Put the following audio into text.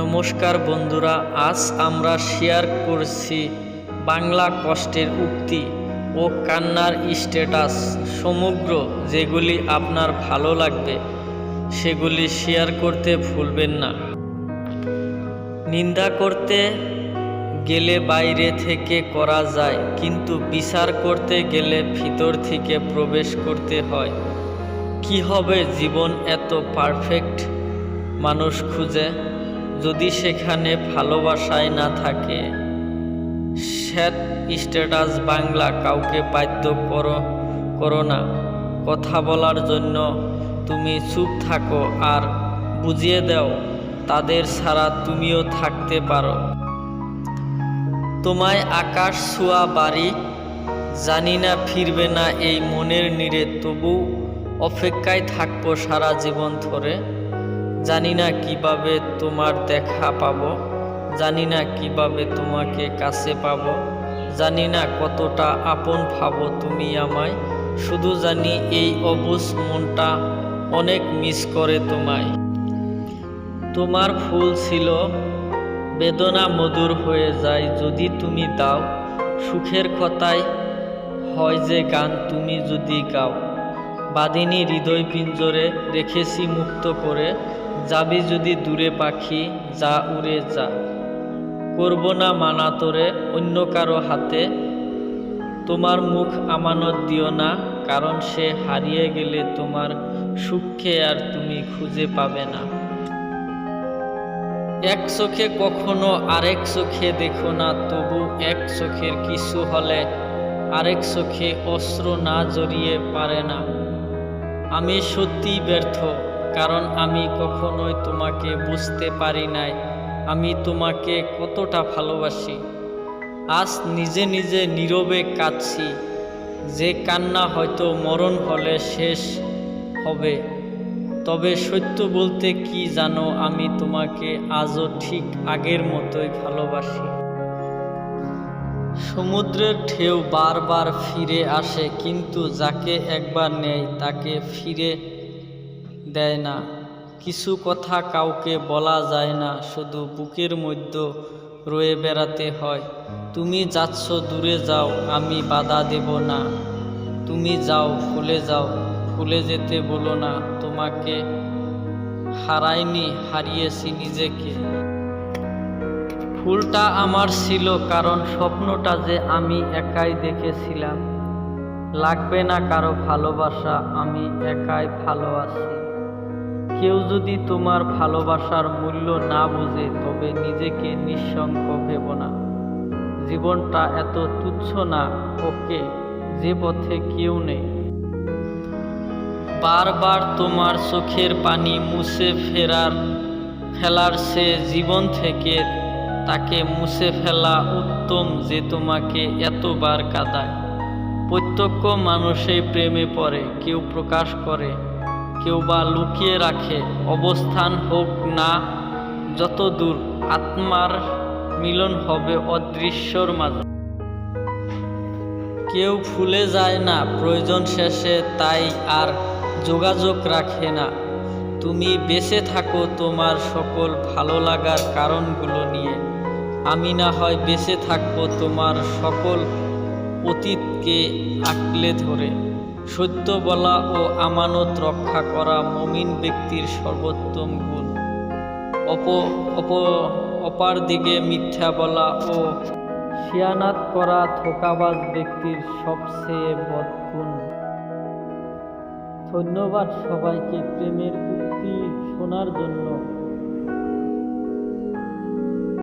নমস্কার বন্ধুরা, আজ আমরা শেয়ার করছি বাংলা কষ্টের উক্তি ও কান্নার স্ট্যাটাস সমগ্র যেগুলি আপনার ভালো লাগবে, সেগুলি শেয়ার করতে ভুলবেন না। নিন্দা করতে গেলে বাইরে থেকে করা যায়, কিন্তু বিচার করতে গেলে ভিতর থেকে প্রবেশ করতে হয়। কি হবে জীবন এত পারফেক্ট মানুষ খুঁজে যদি সেখানে ভালোবাসায় না থাকে শ্যাট স্ট্যাটাস বাংলা কাউকে বাধ্য করো করো না। কথা বলার জন্য তুমি চুপ থাকো আর বুঝিয়ে দাও, তাদের ছাড়া তুমিও থাকতে পারো। তোমায় আকাশ ছোঁয়া বাড়ি, জানি না ফিরবে না এই মনের নিরে, তবু অপেক্ষায় থাকব সারা জীবন ধরে। জানি না কীভাবে তোমার দেখা পাবো, জানি না কীভাবে তোমাকে কাছে পাবো, জানি না কতটা আপন ভাবো তুমি আমায়, শুধু জানি এই অবুজ মনটা অনেক মিস করে তোমায়। তোমার ফুল ছিল, বেদনা মধুর হয়ে যায় যদি তুমি দাও, সুখের কথায় হয় যে গান তুমি যদি গাও। বাদিনী হৃদয় পিঞ্জরে রেখেছি মুক্ত করে যাবি যদি দূরে পাখি, যা উড়ে যা। করব না মানা তোরে, অন্য কারও হাতে। তোমার মুখ আমানত দিও না, কারণ সে হারিয়ে গেলে তোমার সুখকে আর তুমি খুঁজে পাবে না। এক চোখে কখনো আরেক চোখে দেখো না, তবু এক চোখের কিছু হলে আরেক চোখে অস্ত্র না জড়িয়ে পারে না। আমি সত্যি ব্যর্থ। কারণ আমি কখনোই তোমাকে বুঝতে পারি নাই। আমি তোমাকে কতটা ভালোবাসি। আজ নিজে নিজে নীরবে কাঁদছি। যে কান্না হয়তো মরণ হলে শেষ হবে। তবে সত্য বলতে কি জানো, আমি তোমাকে আজও ঠিক আগের মতোই ভালোবাসি। সমুদ্রের ঢেউ বারবার ফিরে আসে, কিন্তু যাকে একবার নেয় তাকে ফিরে দেয় না। কিছু কথা কাউকে বলা যায় না, শুধু বুকের মধ্যে রয়ে বেড়াতে হয়। তুমি যাচ্ছ, দূরে যাও, আমি বাধা দেব না। তুমি যাও ভুলে যাও ভুলে যেতে বলো না, তোমাকে হারাইনি, হারিয়েছি নিজেকে। ফুলটা আমার ছিল, কারণ স্বপ্নটা যে আমি একাই দেখেছিলাম। লাগবে না কারও ভালোবাসা, আমি একাই ভালো আছি। কেউ যদি তোমার ভালোবাসার মূল্য না বুঝে, তবে নিজেকে নিঃসঙ্গ ভেব না। জীবনটা এত তুচ্ছ না, ওকে যে পথে কেউ নেই। বারবার তোমার চোখের পানি মুছে ফেরার, ফেলার সে জীবন থেকে তাকে মুছে ফেলা উত্তম যে তোমাকে এতবার কাঁদায়। প্রত্যক্ষ মানুষই প্রেমে পড়ে, কেউ প্রকাশ করে কেউ বা লুকিয়ে রাখে, অবস্থান হোক না যত দূর আত্মার মিলন হবে অদৃশ্যর মাঝে। কেউ ফুলে যায় না, প্রয়োজন শেষে তাই আর যোগাযোগ রাখে না। তুমি বেঁচে থাকো তোমার সকল ভালো লাগার কারণগুলো নিয়ে। আমি না হয় বেঁচে থাকব তোমার সকল অতীতকে আঁকলে ধরে। সত্য বলা ও আমানত রক্ষা করা মমিন ব্যক্তির সর্বোত্তম গুণ। অপ অপ, অপার দিকে মিথ্যা বলা ও শিয়ানাত করা থোকাবাজ ব্যক্তির সবচেয়ে বদগুণ ধন্যবাদ সবাইকে প্রেমের উক্তি শোনার জন্য।